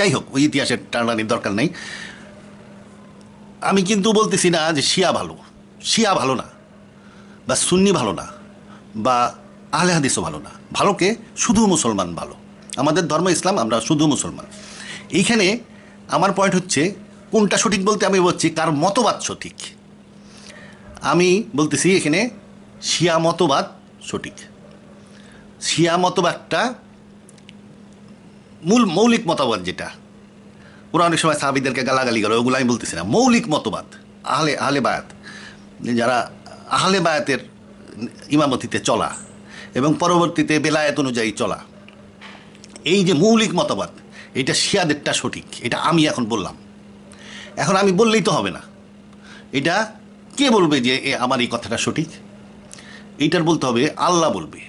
যাই হোক ওই ইতিহাসের টানানির দরকার নেই। আমি কিন্তু বলতেছি না যে শিয়া ভালো। শিয়া ভালো না, বা সুন্নি ভালো না, বা আহলে হাদিসও ভালো না। ভালোকে শুধু মুসলমান ভালো। আমাদের ধর্ম ইসলাম, আমরা শুধু মুসলমান। এইখানে আমার পয়েন্ট হচ্ছে, কোনটা সঠিক বলতে আমি বলছি, কার মতবাদ সঠিক? আমি বলতেছি এখানে, শিয়া মতবাদ সঠিক। শিয়া মতবাদটা মূল মৌলিক মতবাদ যেটা। ওরা অনেক সময় সাহাবিদেরকে গালাগালি করে, ওগুলো আমি বলতেছি না। মৌলিক মতবাদ, আহলে আহলে বায়াত। যারা আহলে বায়াতের ইমামতিতে চলা এবং পরবর্তীতে বেলায়েত অনুযায়ী চলা, এই যে মৌলিক মতবাদ, এটা শিয়াদেরটা সঠিক। এটা আমি এখন বললাম। এখন আমি বললেই তো হবে না। এটা কে বলবে যে আমার এই কথাটা সঠিক? এইটার বলতে হবে, আল্লাহ বলবে।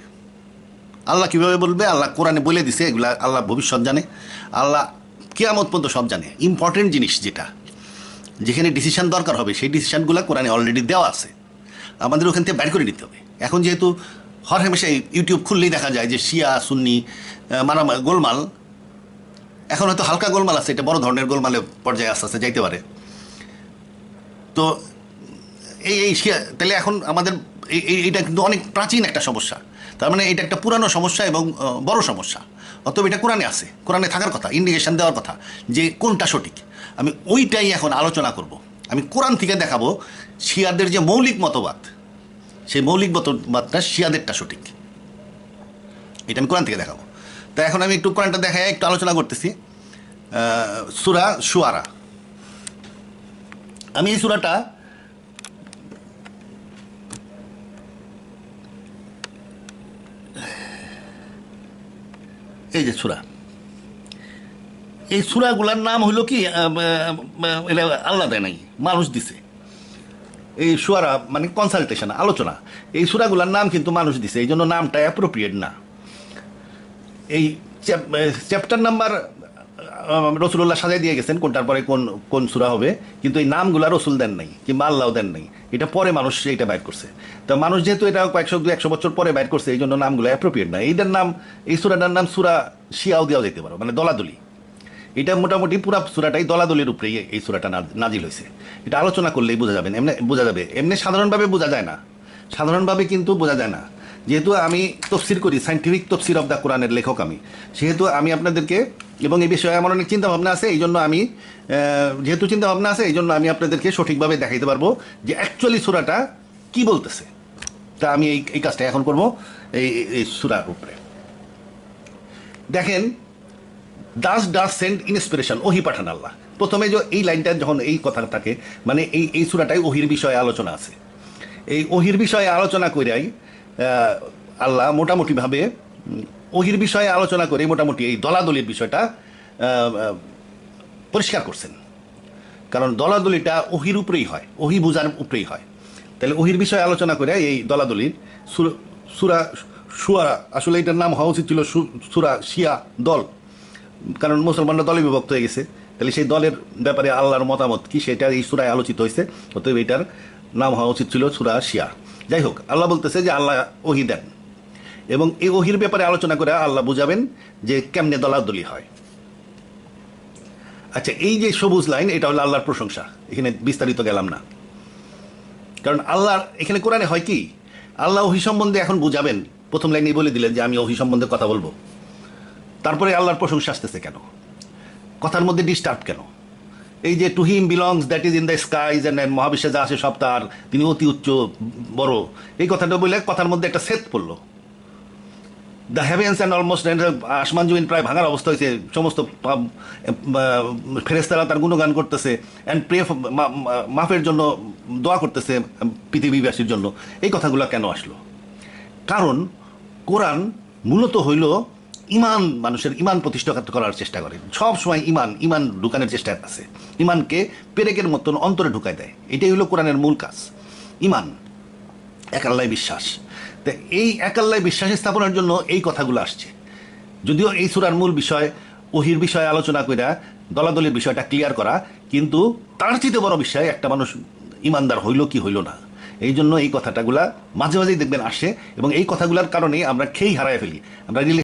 আল্লাহ কীভাবে বলবে? আল্লাহ কোরআনে বলে দিছে এগুলা আল্লাহ ভবিষ্যৎ জানে। আল্লাহ কেয়ামত পর্যন্ত সব জানে। ইম্পর্টেন্ট জিনিস যেটা যেখানে ডিসিশন দরকার হবে সেই ডিসিশনগুলো কোরআনে অলরেডি দেওয়া আছে। আমাদের ওখান থেকে বের করে নিতে হবে। এখন যেহেতু হর হেমেশা ইউটিউব খুললেই দেখা যায় যে শিয়া সুন্নি আহ, মারা গোলমাল এখন হয়তো হালকা গোলমাল আছে এটা বড় ধরনের গোলমালে পর্যায়ে আস্তে আস্তে যাইতে পারে। তো এই এই শিয়া- তাহলে এখন আমাদের এইটা কিন্তু অনেক প্রাচীন একটা সমস্যা। তার মানে এটা একটা পুরানো সমস্যা এবং বড় সমস্যা। অতএব এটা কোরআনে আছে। কোরআনে থাকার কথা ইন্ডিকেশন দেওয়ার কথা যে কোনটা সঠিক। আমি ওইটাই এখন আলোচনা করব। আমি কোরআন থেকে দেখাবো শিয়াদের যে মৌলিক মতবাদ, সেই মৌলিক মতবাদটা শিয়াদেরটা সঠিক। এটা আমি কোরআন থেকে দেখাবো। তা এখন আমি একটু কোরআনটা দেখায় একটু আলোচনা করতেছি। সুরা সুয়ারা। আমি এই সুরাটা এই যে সুরা। এই সুরাগুলার নাম হইল কি এটা আল্লাহ দেয় নাই, মানুষ দিছে। এই সুয়ারা মানে কনসালটেশন আলোচনা, এই সুরাগুলার নাম কিন্তু মানুষ দিছে এই জন্য নামটা অ্যাপ্রোপ্রিয়েট না। এই চ্যাপ্টার নাম্বার রসুল্লাহ সাজাই দিয়ে গেছেন কোনটার পরে কোন কোন সুরা হবে, কিন্তু এই নামগুলা রসুল দেন নাই, কিংবা আল্লাহ দেন নাই। এটা পরে মানুষ এটা বাইর করছে। তো মানুষ যেহেতু এটা কয়েকশো দু একশো বছর পরে বাইর করছে এই জন্য নামগুলো অ্যাপ্রোপ্রিয়েট না। এইটার নাম, এই সুরাটার নাম সুরা শিয়াও দেওয়া যেতে পারো মানে দলাদলি। এটা মোটামুটি পুরা সুরাটাই দলাদলির উপরেই এই সুরাটা নাজিল হয়েছে। এটা আলোচনা করলেই বোঝা যাবে, এমনি, বোঝা যাবে। এমনি সাধারণভাবে বোঝা যায় না। সাধারণভাবে কিন্তু বোঝা যায় না। যেহেতু আমি তফসির করি সাইন্টিফিক তফসির অফ দ্য কোরআনের লেখক আমি। সেহেতু আমি আপনাদেরকে এবং এই বিষয়ে আমার অনেক চিন্তা ভাবনা আছে এই জন্য আমি যেহেতু চিন্তা ভাবনা আছে এই জন্য আমি আপনাদেরকে সঠিকভাবে দেখাইতে পারব যে অ্যাকচুয়ালি সুরাটা কি বলতেছে। তা আমি এই এই কাজটা এখন করব এই এই- সুরার উপরে। দেখেন দাস ডাস সেন্ড ইন্সপিরেশন ওহি পাঠান আল্লাহ। প্রথমে যে এই লাইনটা যখন এই কথা থাকে মানে এই এই সুরাটাই ওহির বিষয়ে আলোচনা আছে। এই ওহির বিষয়ে আলোচনা আহ, আল্লাহ মোটামুটিভাবে ওহির বিষয়ে আলোচনা করে মোটামুটি এই দলাদলির বিষয়টা পরিষ্কার করছেন। কারণ দলাদলিটা ওহির উপরেই হয়, ওহি বুঝার উপরেই হয়। তাহলে ওহির বিষয়ে আলোচনা করে এই দলাদলির সুর- সুয়ারা, আসলে এটার নাম হওয়া উচিত ছিল সুরা শিয়া দল। কারণ মুসলমানরা দলে বিভক্ত হয়ে গেছে। তাহলে সেই দলের ব্যাপারে আল্লাহর মতামত কি, সেটা এই সুরায় আলোচিত হয়েছে। অতএব এটার নাম হওয়া উচিত ছিল সুরা শিয়া। যাই হোক, আল্লাহ বলতেছে যে আল্লাহ ওহি দেন। এবং এই ওহির ব্যাপারে আলোচনা করে আল্লাহ বুঝাবেন যে কেমনে দলাদলি হয়। আচ্ছা এই যে সবুজ লাইন, এটা হলো আল্লাহর প্রশংসা। এখানে বিস্তারিত গেলাম না। কারণ আল্লাহর, এখানে কোরআনে হয় কি? আল্লাহ ওহি সম্বন্ধে এখন বুঝাবেন। প্রথম লাইনে বলে দিলেন যে আমি ওহি সম্বন্ধে কথা বলব। তারপরে আল্লাহর প্রশংসা আসতেছে কেন? কথার মধ্যে ডিস্টার্ব কেন? এই যে to him belongs that is in the skies and মহাবিশ্বে যা আছে সব তার, তিনি অতি উচ্চ, বড়। এই কথাটা বলে কথার মধ্যে একটা সেত পড়ল। দ্য হ্যাভেন্স অ্যান্ড অলমোস্ট আসমান জমিন প্রায় ভাঙার অবস্থা হয়েছে। সমস্ত ফেরেস্তারা তার গুণগান করতেছে অ্যান্ড প্রে মাফের জন্য দোয়া করতেছে পৃথিবীবাসীর জন্য। এই কথাগুলো কেন আসলো? কারণ কোরআন মূলত হইল ইমান মানুষের ইমান প্রতিষ্ঠা করার চেষ্টা করে। সব সময় ইমান ইমান ঢুকানোর চেষ্টা আছে। ইমানকে পেরেকের মতন অন্তরে ঢুকায় দেয়। এটাই হলো কোরআনের মূল কাজ। ইমান, এক আল্লাহ বিশ্বাস। তো এই এক আল্লাহ বিশ্বাস স্থাপনের জন্য এই কথাগুলো আসছে। যদিও এই সুরার মূল বিষয়, ওহির বিষয়ে আলোচনা করে দলাদলির বিষয়টা ক্লিয়ার করা, কিন্তু তার চেয়ে বড় বিষয়ে, একটা মানুষ ইমানদার হইল কি হইল না। এই জন্য এই কথাটাগুলা মাঝে মাঝেই দেখবেন আসে এবং এই কথাগুলোর কারণে আমরা খেই হারায় ফেলি। আমরা